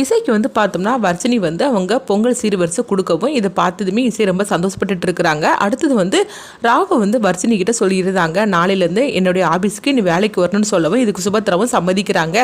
இசைக்கு வந்து பார்த்தோம்னா வர்ஷினி வந்து அவங்க பொங்கல் சீர்வரிசை கொடுக்கவும் இதை பார்த்ததுமே இசை ரொம்ப சந்தோஷப்பட்டுட்டு இருக்கிறாங்க. அடுத்தது வந்து ராகு வந்து வர்ஷினி கிட்ட சொல்லியிருந்தாங்க நாளையிலேருந்து என்னுடைய ஆஃபீஸ்க்கு நீ வேலைக்கு வரணும்னு சொல்லவும் இதுக்கு சுபத்திராவும் சம்மதிக்கிறாங்க.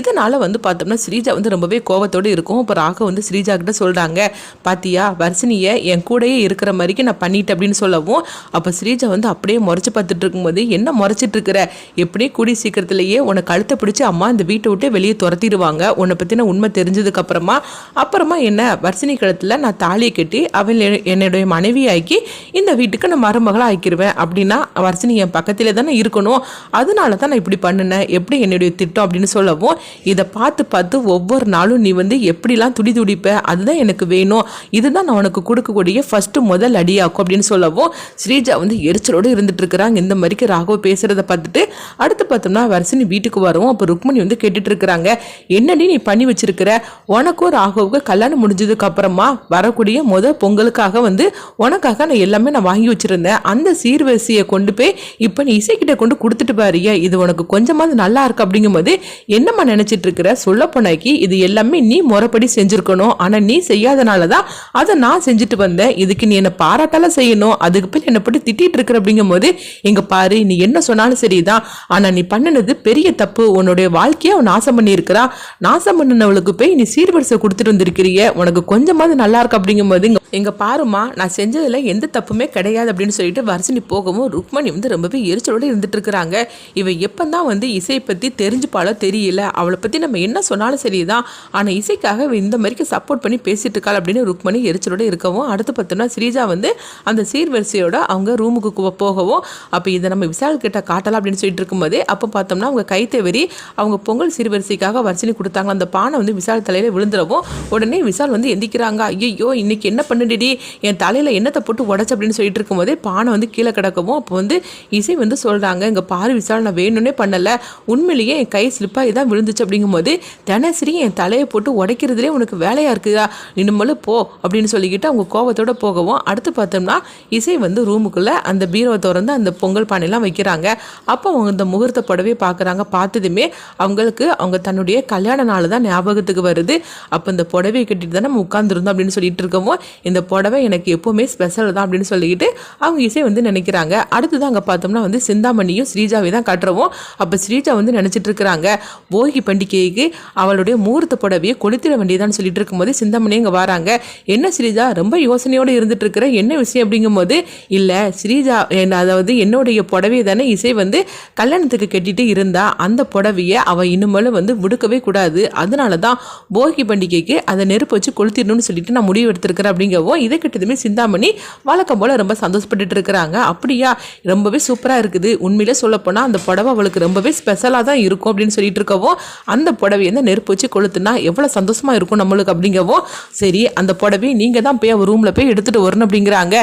இதனால வந்து பார்த்தோம்னா ஸ்ரீஜா வந்து ரொம்பவே கோவத்தோடு இருக்கும். இப்போ ராகு வந்து ஸ்ரீஜா கிட்ட சொல்கிறாங்க பாத்தியா வர்ஷினியை என் கூடயே இருக்கிற மாதிரிக்கு நான் பண்ணிட்டேன் அப்படின்னு சொல்லவும் அப்போ ஸ்ரீஜா வந்து அப்படியே முறைச்சு பார்த்துட்டு இருக்கும்போது என்ன முறைச்சிட்டு இருக்கிற? எப்படியே கூடி சீக்கிரத்திலேயே உன்னை கழுத்தை பிடிச்சி அம்மா இந்த வீட்டை விட்டு வெளியே துரத்திடுவாங்க. உன்னை பற்றின உண்மை தெரிஞ்சு அப்புறமா அப்புறமா என்ன வர்சினி கழுத்தில் நான் தாலியை கட்டி அவள் என்னுடைய மனைவியாக்கி இந்த வீட்டுக்கு நான் மருமகளாக ஆக்கிடுவேன் அப்படின்னா வர்சினி என் பக்கத்திலே தானே இருக்கணும். அதனால தான் நான் இப்படி பண்ணினேன். எப்படி என்னுடைய திட்டம் அப்படின்னு சொல்லவும் இதை பார்த்து பார்த்து ஒவ்வொரு நாளும் நீ வந்து எப்படிலாம் துடி துடிப்ப அதுதான் எனக்கு வேணும். இதுதான் நான் உனக்கு கொடுக்கக்கூடிய ஃபஸ்ட்டு முதல் அடியாக்கும் அப்படின்னு சொல்லவும் ஸ்ரீஜா வந்து எரிச்சலோடு இருந்துட்டு இருக்கிறாங்க. இந்த மாதிரிக்கு ராகவ பேசுகிறத பார்த்துட்டு அடுத்து பார்த்தோம்னா வர்சினி வீட்டுக்கு வரும் அப்போ ருக்மணி வந்து கேட்டுட்டு இருக்கிறாங்க. என்னடி நீ பண்ணி வச்சிருக்கிற? உனக்கும் ராகவுக்கு கல்யாணம் முடிஞ்சதுக்கு அப்புறமா வரக்கூடிய முத பொங்கலுக்காக வந்து உனக்காக நான் எல்லாமே நான் வாங்கி வச்சிருந்தேன். அந்த சீர்வரிசையை கொண்டு போய் இப்போ நீ இசைக்கிட்ட கொண்டு கொடுத்துட்டு பாருங்க இது உனக்கு கொஞ்சமாவது நல்லா இருக்கு அப்படிங்கும்போது என்னம்மா நினைச்சிட்டு இருக்கிற? சொல்ல போனாக்கி இது எல்லாமே நீ முறைப்படி செஞ்சிருக்கணும். ஆனால் நீ செய்யாதனால தான் அதை நான் செஞ்சுட்டு வந்தேன். இதுக்கு நீ என்னை பாராட்டால செய்யணும். அதுக்கு பின் என்னை போட்டு திட்டிகிட்டு இருக்கிற அப்படிங்கும்போது இங்கே பாரு நீ என்ன சொன்னாலும் சரிதான். ஆனால் நீ பண்ணினது பெரிய தப்பு. உன்னுடைய வாழ்க்கையை அவன் நாசம் பண்ணியிருக்கிறா. நாசம் பண்ணினவளுக்கு போய் நீ சீர்வரிசை கொடுத்துட்டு வந்திருக்கிறிய உனக்கு கொஞ்சமாவது நல்லா இருக்கு அப்படிங்கும்போது இங்க பாருமா நான் செஞ்சதுல எந்த தப்புமே கிடையாது அப்படின்னு சொல்லிட்டு வர்ஷினி போகவும் ருக்மணி வந்து ரொம்பவே எரிச்சலோட இருந்துட்டு இருக்கிறாங்க. இவ எப்பந்தான் வந்து இசையை பத்தி தெரிஞ்சுப்பாளோ தெரியல. அவளை பத்தி நம்ம என்ன சொன்னாலும் சரிதான். ஆனா இசைக்காக இந்த மாதிரிக்கு சப்போர்ட் பண்ணி பேசிட்டு இருக்காள் அப்படின்னு ருக்மணி எரிச்சலோட இருக்கவும் அடுத்து பார்த்தோம்னா ஸ்ரீஜா வந்து அந்த சீர்வரிசையோட அவங்க ரூமுக்கு போகவும் அப்போ இதை நம்ம விசால் கிட்ட காட்டலாம் அப்படின்னு சொல்லிட்டு இருக்கும்போது அப்போ பார்த்தோம்னா அவங்க கைத்தேவரி அவங்க பொங்கல் சீர்வரிசைக்காக வர்ஷினி கொடுத்தாங்க. அந்த பானை வந்து விசால் தலையில் விழுந்துடவும் உடனே விசால் வந்து எந்திக்கிறாங்க. ஐயோ இன்னைக்கு என்ன பண்ணுடி என் தலையில் என்னத்தை போட்டு உடச்சு அப்படின்னு சொல்லிட்டு இருக்கும்போதே பானை வந்து கீழே கிடக்கவும் அப்போ வந்து இசை வந்து சொல்கிறாங்க இங்கே பாரு விசால் நான் வேணும்னே பண்ணலை. உண்மையிலேயே என் கை ஸ்லிப்பாக இதான் விழுந்துச்சு. அப்படிங்கும்போது தினசரி என் தலையை போட்டு உடைக்கிறதுலே உனக்கு வேலையாக இருக்குதா? இனிமேல் போ அப்படின்னு சொல்லிக்கிட்டு அவங்க கோவத்தோட போகவும் அடுத்து பார்த்தோம்னா இசை வந்து ரூமுக்குள்ளே அந்த பீரோவை திறந்து அந்த பொங்கல் பானைலாம் வைக்கிறாங்க. அப்போ அவங்க இந்த முகூர்த்த புடவையை பார்க்குறாங்க. பார்த்ததுமே அவங்களுக்கு அவங்க தன்னுடைய கல்யாண நாள் தான் ஞாபகத்துக்கு வருது. அப்போ இந்த புடவை கட்டிட்டு தான் நம்ம உட்காந்துருந்தோம் அப்படின்னு சொல்லிட்டு இருக்கவும் இந்த புடவை எனக்கு எப்போவுமே ஸ்பெஷல் தான் அப்படின்னு சொல்லிக்கிட்டு அவங்க இசை வந்து நினைக்கிறாங்க. அடுத்தது அங்கே பார்த்தோம்னா வந்து சிந்தாமணியும் ஸ்ரீஜாவை தான் காட்டுறவும். அப்போ ஸ்ரீஜா வந்து நினச்சிட்டு இருக்கிறாங்க போகி பண்டிகைக்கு அவளுடைய மூர்த்த புடவையை கொளுத்திட வேண்டியதான்னு சொல்லிட்டு இருக்கும்போது சிந்தாமணி இங்கே வராங்க. என்ன ஸ்ரீஜா ரொம்ப யோசனையோடு இருந்துட்டு இருக்கிற என்ன விஷயம் அப்படிங்கும்போது இல்லை ஸ்ரீஜா அதாவது என்னுடைய புடவையை தானே இசை வந்து கல்யாணத்துக்கு கட்டிட்டு இருந்தா அந்த புடவையை அவள் இனிமேல் வந்து விடுக்கவே கூடாது. அதனால தான் போகி பண்டிகைக்கு அதை நெருப்பு வச்சு கொளுத்திடணும்னு சொல்லிட்டு நான் முடிவு எடுத்திருக்கிறேன் அப்படிங்கவோ இதை கிட்டதுமே சிந்தாமணி வழக்கம் போல் ரொம்ப சந்தோஷப்பட்டுட்டு இருக்கிறாங்க. அப்படியா? ரொம்பவே சூப்பராக இருக்குது. உண்மையிலே சொல்லப்போனால் அந்த புடவை அவளுக்கு ரொம்பவே ஸ்பெஷலாக தான் இருக்கும் அப்படின்னு சொல்லிட்டு இருக்கவோ அந்த புடவையை வந்து நெருப்பு வச்சு கொளுத்துனா எவ்வளோ சந்தோஷமா இருக்கும் நம்மளுக்கு அப்படிங்கவோ சரி அந்த புடவையை நீங்கள் தான் போய் அவர் ரூமில் போய் எடுத்துகிட்டு வரணும் அப்படிங்கிறாங்க.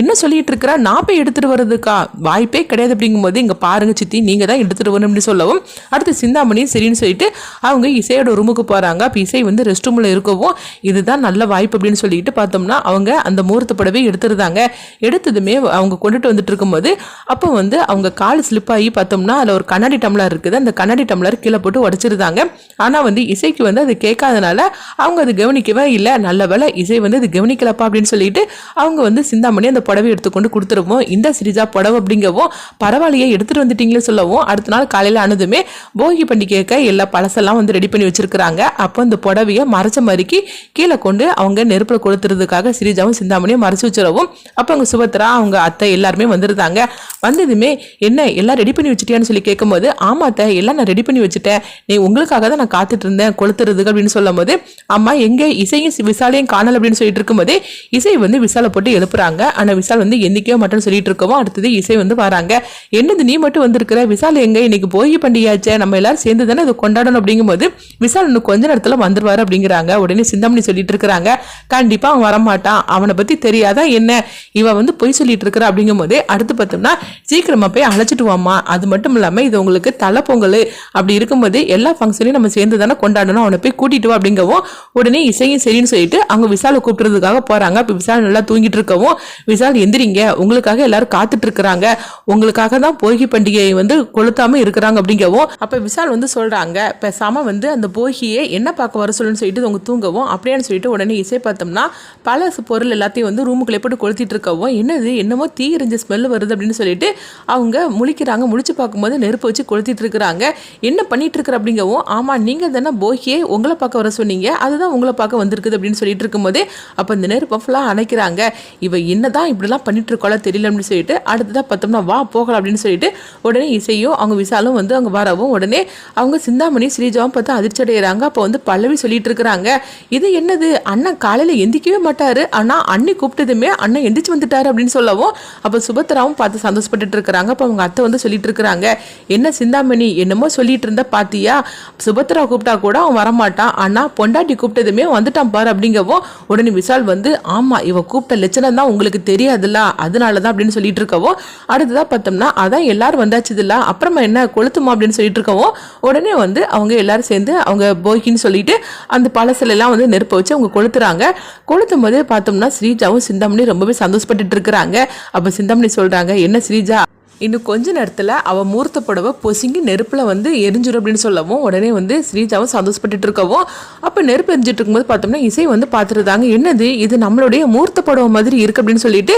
என்ன சொல்லிட்டு இருக்கிறா? நான் போய் எடுத்துகிட்டு வர்றதுக்கா? வாய்ப்பே கிடையாது அப்படிங்கும்போது இங்கே பாருங்க சித்தி நீங்கள் தான் எடுத்துகிட்டு வரணும் அப்படின்னு சொல்லவும் அடுத்து சிந்தாமணி சரின்னு சொல்லிட்டு அவங்க இசையோட ரூமுக்கு போகிறாங்க அப்போ இசை வந்து ரெஸ்ட் ரூமில் இருக்கவும் இதுதான் நல்ல வாய்ப்பு அப்படின்னு சொல்லிட்டு பார்த்தோம்னா அவங்க அந்த முகூர்த்த புடவை எடுத்துருந்தாங்க. எடுத்ததுமே அவங்க கொண்டுட்டு வந்துட்டு இருக்கும்போது அப்போ வந்து அவங்க கால் ஸ்லிப் ஆகி பார்த்தோம்னா அதில் ஒரு கண்ணாடி டம்ளர் இருக்குது. அந்த கண்ணாடி டம்ளர் கீழே போட்டு உடச்சிருந்தாங்க. ஆனால் வந்து இசைக்கு வந்து அது கேட்காதனால அவங்க அது கவனிக்கவே இல்லை. நல்ல வேலை இசை வந்து அது கவனிக்கலப்பா அப்படின்னு சொல்லிட்டு அவங்க வந்து சிந்தாமணி அந்த புடவை எடுத்துக்கொண்டு கொடுத்துருவோம். இந்த சிரிஜா புடவை அப்படிங்கவும் பரவாயில்லையே எடுத்துட்டு வந்துட்டீங்களே சொல்லவும் அடுத்த நாள் காலையில் ஆனதுமே போகி பண்டிகைக்கு எல்லா பழசெல்லாம் வந்து ரெடி பண்ணி வச்சிருக்கிறாங்க. அப்போ அந்த புடவையை மறைச்ச மாதிரிக்கு கீழே கொண்டு அவங்க நெருப்பில் கொளுத்துறதுக்காக சிரிஜாவும் சிந்தாமணியும் மறைச்சி வச்சிடவும் அப்போ அவங்க சுபத்ரா அவங்க அத்தை எல்லாருமே வந்திருந்தாங்க. வந்ததுமே என்ன எல்லாம் ரெடி பண்ணி வச்சிட்டியான்னு சொல்லி கேட்கும்போது ஆமா அத்தை எல்லாம் நான் ரெடி பண்ணி வச்சுட்டேன். நீ உங்களுக்காக தான் நான் காத்துட்டு இருந்தேன் கொளுத்துறதுக்கு அப்படின்னு சொல்லும் போது அம்மா எங்க இசையும் விசாலையும் காணல அப்படின்னு சொல்லிட்டு இருக்கும்போது இசை வந்து விசாலை போட்டு எழுப்புறாங்க. ஆனா விசால் வந்து எந்திக்கவே மட்டும் சொல்லிட்டு இருக்கவும் அடுத்தது இசை வந்து வராங்க. என்னது நீ மட்டும் வந்திருக்கிற? விசால் எங்க? இன்னைக்கு போகி பண்டிகையாச்சே. நம்ம எல்லாரும் சேர்ந்து தானே இதை கொண்டாடணும் அப்படிங்கும்போது விசால் இன்னும் கொஞ்ச நேரத்தில் வந்துடுவார் அப்படிங்கிறாங்க. உடனே சிந்தாமணி சொல்லிட்டு இருக்கிறாங்க கண்டிப்பாக அவன் வரமாட்டான். அவனை பற்றி தெரியாதா என்ன? இவன் வந்து பொய் சொல்லிட்டு இருக்கிற அப்படிங்கும் போதே அடுத்து பார்த்தோம்னா சீக்கிரமாக போய் அழைச்சிட்டு வாமா அது மட்டும் இல்லாமல் இது உங்களுக்கு தலை பொங்கல் அப்படி இருக்கும்போது எல்லா ஃபங்க்ஷனையும் நம்ம சேர்ந்து தானே கொண்டாடணும். அவனை போய் கூட்டிட்டு வா அப்படிங்கவும் உடனே இசையும் சரின்னு சொல்லிட்டு அவங்க விசாலை கூப்பிடுறதுக்காக போகிறாங்க இப்போ விசால் நல்லா தூங்கிட்டு இருக்கவும் விசால் எந்திரிங்க. உங்களுக்காக எல்லாரும் காத்துட்டு இருக்கிறாங்க உங்களுக்காக தான் போகி பண்டிகையை வந்து கொளுத்தாமல் இருக்கிறாங்க அப்படிங்கவும் அப்போ விசால் வந்து சொல்கிறாங்க பேசாமல் வந்து அந்த போகியை என்ன பார்க்க பார்க்க வர சொல்லுன்னு சொல்லிட்டு அவங்க தூங்கவும் அப்படியான்னு சொல்லிட்டு உடனே இசை பார்த்தோம்னா பல பொருள் எல்லாத்தையும் வந்து ரூமுக்குள்ளே போட்டு கொளுத்திட்டு இருக்கவும் என்னது என்னமோ தீ எரிஞ்ச ஸ்மெல் வருது அப்படின்னு சொல்லிட்டு அவங்க முழிக்கிறாங்க. முழிச்சு பார்க்கும்போது நெருப்பு வச்சு கொளுத்திட்டு இருக்கிறாங்க. என்ன பண்ணிட்டு இருக்கிற அப்படிங்கவும் ஆமா நீங்க தானே போகியே உங்களை பார்க்க வர சொன்னீங்க. அதுதான் உங்களை பார்க்க வந்திருக்குது அப்படின்னு சொல்லிட்டு இருக்கும்போது அப்போ இந்த நெருப்பை ஃபுல்லாக அணைக்கிறாங்க. இவ என்னதான் இப்படிலாம் பண்ணிட்டு இருக்கோல தெரியல அப்படின்னு சொல்லிட்டு அடுத்ததாக பார்த்தோம்னா வா போகலாம் அப்படின்னு சொல்லிட்டு உடனே இசையும் அவங்க விசாலும் வந்து அவங்க வரவும் உடனே அவங்க சிந்தாமணி ஸ்ரீஜாவும் பார்த்து அதிர்ச்சி அடைகிறாங்க அப்போ வந்து பல பல்லவி சொல்லிட்டு இருக்கிறாங்க. இது என்னது? அண்ணன் காலையில் எந்திக்கவே மாட்டாரு. ஆனால் அண்ணி கூப்பிட்டதுமே அண்ணன் எந்திரிச்சு வந்துட்டாரு அப்படின்னு சொல்லவும் அப்போ சுபத்ராவும் பார்த்து சந்தோஷப்பட்டுட்டு இருக்கிறாங்க. அப்போ அவங்க அத்தை வந்து சொல்லிட்டு இருக்கிறாங்க என்ன சிந்தாமணி? என்னமோ சொல்லிட்டு இருந்தா பாத்தியா? சுபத்ரா கூப்பிட்டா கூட அவன் வரமாட்டான். ஆனால் பொண்டாட்டி கூப்பிட்டதுமே வந்துட்டான் பாரு அப்படிங்கவும் உடனே விஷால் வந்து ஆமா இவ கூப்பிட்ட லட்சணம் தான் உங்களுக்கு தெரியாதுல்ல. அதனாலதான் அப்படின்னு சொல்லிட்டு இருக்கவும் அடுத்ததா பார்த்தோம்னா அதான் எல்லாரும் வந்தாச்சுதுல்ல. அப்புறமா என்ன கொளுத்துமா? அப்படின்னு சொல்லிட்டு இருக்கவும் உடனே வந்து அவங்க எல்லாரும் சேர்ந்து அவங்க போகின்னு சொல்லிட்டு அந்த பழசிலெல்லாம் வந்து நெருப்பை வச்சு அவங்க கொளுத்துறாங்க. கொளுத்தும் போது பார்த்தோம்னா ஸ்ரீஜாவும் சிந்தாமணி ரொம்பவே சந்தோஷப்பட்டுட்டு இருக்கிறாங்க. அப்ப சிந்தாமணி சொல்றாங்க என்ன ஸ்ரீஜா? இன்னும் கொஞ்ச நேரத்தில் அவள் மூர்த்த புடவை பொசுங்கி நெருப்பில் வந்து எரிஞ்சிடும் அப்படின்னு சொல்லவும் உடனே வந்து ஸ்ரீஜாவும் சந்தோஷப்பட்டுட்டு இருக்கவும் அப்போ நெருப்பு எரிஞ்சிட்டு இருக்கும்போது பார்த்தோம்னா இசை வந்து பார்த்துருந்தாங்க என்னது? இது நம்மளுடைய மூர்த்த புடவை மாதிரி இருக்கு அப்படின்னு சொல்லிட்டு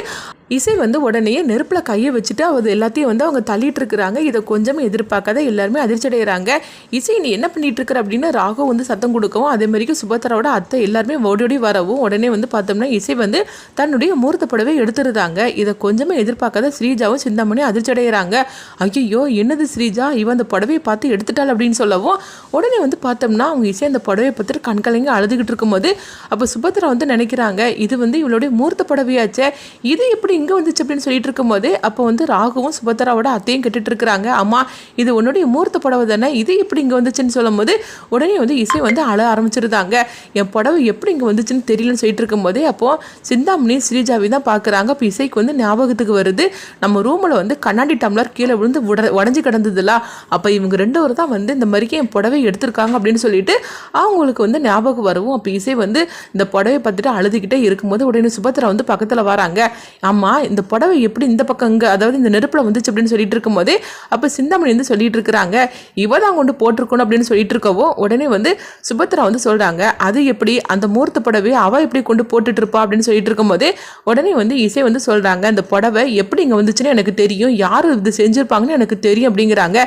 இசை வந்து உடனே நெருப்பில் கையை வச்சுட்டு அது எல்லாத்தையும் வந்து அவங்க தள்ளிட்டு இருக்கிறாங்க இதை கொஞ்சமே எதிர்பார்க்காத எல்லாருமே அதிர்ச்சி அடைகிறாங்க இசை நீ என்ன பண்ணிட்டு இருக்கிற அப்படின்னு ராகு வந்து சத்தம் கொடுக்கவும் அதே மாதிரிக்கு சுபத்ராவோட அத்தை எல்லாருமே ஓடி வரவும் உடனே வந்து பார்த்தோம்னா இசை வந்து தன்னுடைய மூர்த்த புடவை எடுத்துருந்தாங்க இதை கொஞ்சமே எதிர்பார்க்காத ஸ்ரீஜாவும் சிந்தாமணியும் அதிர்ச்சி அடைகிறாங்க ஐயோ என்னது ஸ்ரீஜா? இவன் அந்த புடவையை பார்த்து எடுத்துட்டாள் அப்படின்னு சொல்லவும் உடனே வந்து பார்த்தோம்னா அவங்க இசை அந்த புடவையை பார்த்துட்டு கண்கலங்க அழுதுகிட்டு இருக்கும்போது அப்போ சுபத்ரா வந்து நினைக்கிறாங்க இது வந்து இவளுடைய மூர்த்த புடவையாச்சே. இது எப்படி இங்கே வந்துச்சு அப்படின்னு சொல்லிட்டு இருக்கும்போது அப்போ வந்து ராகுவும் சுபத்ராவோட அத்தையும் கேட்டுட்டு இருக்கிறாங்க. அம்மா இது உன்னுடைய மூர்த்த புடவை தானே? இது எப்படி இங்கே வந்துச்சுன்னு சொல்லும்போது உடனே வந்து இசை வந்து அழ ஆரம்பிச்சிருந்தாங்க. என் புடவை எப்படி இங்கே வந்துச்சுன்னு தெரியலன்னு சொல்லிட்டு இருக்கும்போது அப்போது சிந்தாமணி ஸ்ரீஜாவி தான் பார்க்குறாங்க. அப்போ இசைக்கு வந்து ஞாபகத்துக்கு வருது. நம்ம ரூமில் வந்து கண்ணாடி டம்ளர் கீழே விழுந்து உட உடஞ்சி கிடந்ததுல. அப்போ இவங்க ரெண்டு பேரும் தான் வந்து இந்த மாதிரிக்கு என் புடவை எடுத்திருக்காங்க அப்படின்னு சொல்லிட்டு அவங்களுக்கு வந்து ஞாபகம் வரவும். அப்போ இசை வந்து இந்த புடவை பார்த்துட்டு அழுதுகிட்டே இருக்கும்போது உடனே சுபத்ரா வந்து பக்கத்தில் வராங்க. ஆமாம் அம்மா இந்த புடவை எப்படி இந்த பக்கம் இங்கே அதாவது இந்த நெருப்பில் வந்துச்சு அப்படின்னு சொல்லிட்டு இருக்கும்போதே அப்போ சிந்தாமணி வந்து சொல்லிட்டு இருக்கிறாங்க. இவ தான் கொண்டு போட்டிருக்கணும் அப்படின்னு சொல்லிட்டு இருக்கவோ உடனே வந்து சுபத்ரா வந்து சொல்கிறாங்க அது எப்படி அந்த மூர்த்த புடவை அவள் எப்படி கொண்டு போட்டுட்டு இருப்பா அப்படின்னு சொல்லிட்டு இருக்கும்போது உடனே வந்து இசை வந்து சொல்கிறாங்க இந்த புடவை எப்படி இங்கே வந்துச்சுன்னு எனக்கு தெரியும் யார் இது செஞ்சுருப்பாங்கன்னு எனக்கு தெரியும் அப்படிங்கிறாங்க.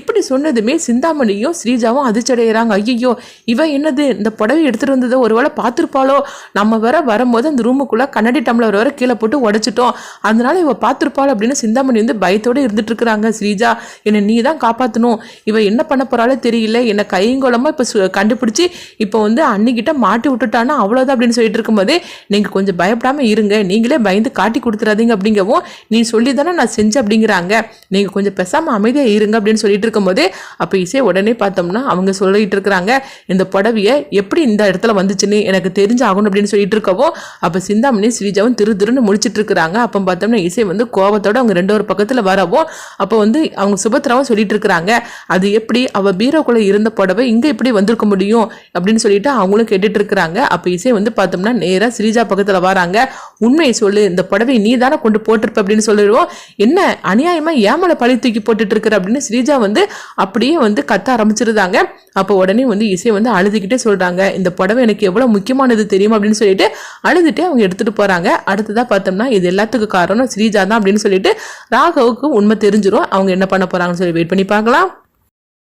இப்படி சொன்னதுமே சிந்தாமணியும் ஸ்ரீஜாவும் அதிர்ச்சடைகிறாங்க ஐயோ இவன் என்னது இந்த புடவை எடுத்துகிட்டு வந்ததை ஒருவேளை பார்த்துருப்பாளோ? நம்ம வர வரும்போது அந்த ரூமுக்குள்ளே கண்ணாடி டம்ளர் வர கீழே போட்டு உடைச்சிட்டோம். அதனால இவ பார்த்துருப்பாள் அப்படின்னு சிந்தாமணி வந்து பயத்தோடு இருந்துட்டு இருக்கிறாங்க ஸ்ரீஜா என்னை நீ தான் காப்பாற்றணும் இவ என்ன பண்ண போறாளோ தெரியல. என்னை கைங்கோலமாக இப்போ கண்டுபிடிச்சி இப்போ வந்து அன்னிக்கிட்ட மாட்டி விட்டுட்டானா? அவ்வளோதான் அப்படின்னு சொல்லிட்டு இருக்கும்போதே நீங்கள் கொஞ்சம் பயப்படாமல் இருங்க. நீங்களே பயந்து காட்டி கொடுத்துறாதீங்க அப்படிங்கவும் நீ சொல்லி தானே நான் செஞ்சேன் அப்படிங்கிறாங்க. நீங்கள் கொஞ்சம் பெசாமல் அமைதியாக இருங்க அப்படின்னு சொல்லிட்டு இருக்கும்போது அப்போ இசை உடனே பார்த்தோம்னா அவங்க சொல்லிட்டு இருக்கிறாங்க இந்த புடவையை எப்படி இந்த இடத்துல வந்துச்சுன்னு எனக்கு தெரிஞ்சாகணும் அப்படின்னு சொல்லிட்டு இருக்கவும் அப்போ சிந்தாமணி ஸ்ரீஜாவும் திரு திருன்னு முடிச்சிட்டு இருக்கிறாங்க. அப்போ பார்த்தோம்னா இசை வந்து கோபத்தோட அவங்க ரெண்டு ஒரு பக்கத்தில் வரவும் அப்போ வந்து அவங்க சுபத்ராவும் சொல்லிட்டு இருக்கிறாங்க அது எப்படி? அவள் பீரோக்குள்ளே இருந்த புடவை இங்கே எப்படி வந்திருக்க முடியும்? அப்படின்னு சொல்லிட்டு அவங்களும் கேட்டுட்டு இருக்கிறாங்க அப்போ இசை வந்து பார்த்தோம்னா நேராக ஸ்ரீஜா பக்கத்தில் வராங்க. உண்மையை சொல்லு இந்த புடவை நீ தானே கொண்டு போட்டிருப்ப அப்படின்னு சொல்லிடுவோம். என்ன அநியாயமாக ஏமலை பழி தூக்கி போட்டுட்டு இருக்கிற அப்படின்னு ஸ்ரீஜா வந்து அப்படியே வந்து கத்த ஆரம்பிச்சிருந்தாங்க. அப்போ உடனே வந்து இசை வந்து அழுதுகிட்டே சொல்கிறாங்க இந்த புடவை எனக்கு எவ்வளோ முக்கியமானது தெரியுமா அப்படின்னு சொல்லிட்டு அழுதுட்டே அவங்க எடுத்துகிட்டு போகிறாங்க அடுத்ததாக பார்த்தோம்னா இது எல்லாத்துக்கும் காரணம் ஸ்ரீஜா தான் அப்படின்னு சொல்லிட்டு ராகவுக்கு உண்மை தெரிஞ்சிடும் அவங்க என்ன பண்ண போறாங்கன்னு சொல்லி வெயிட் பண்ணி பார்க்கலாம்.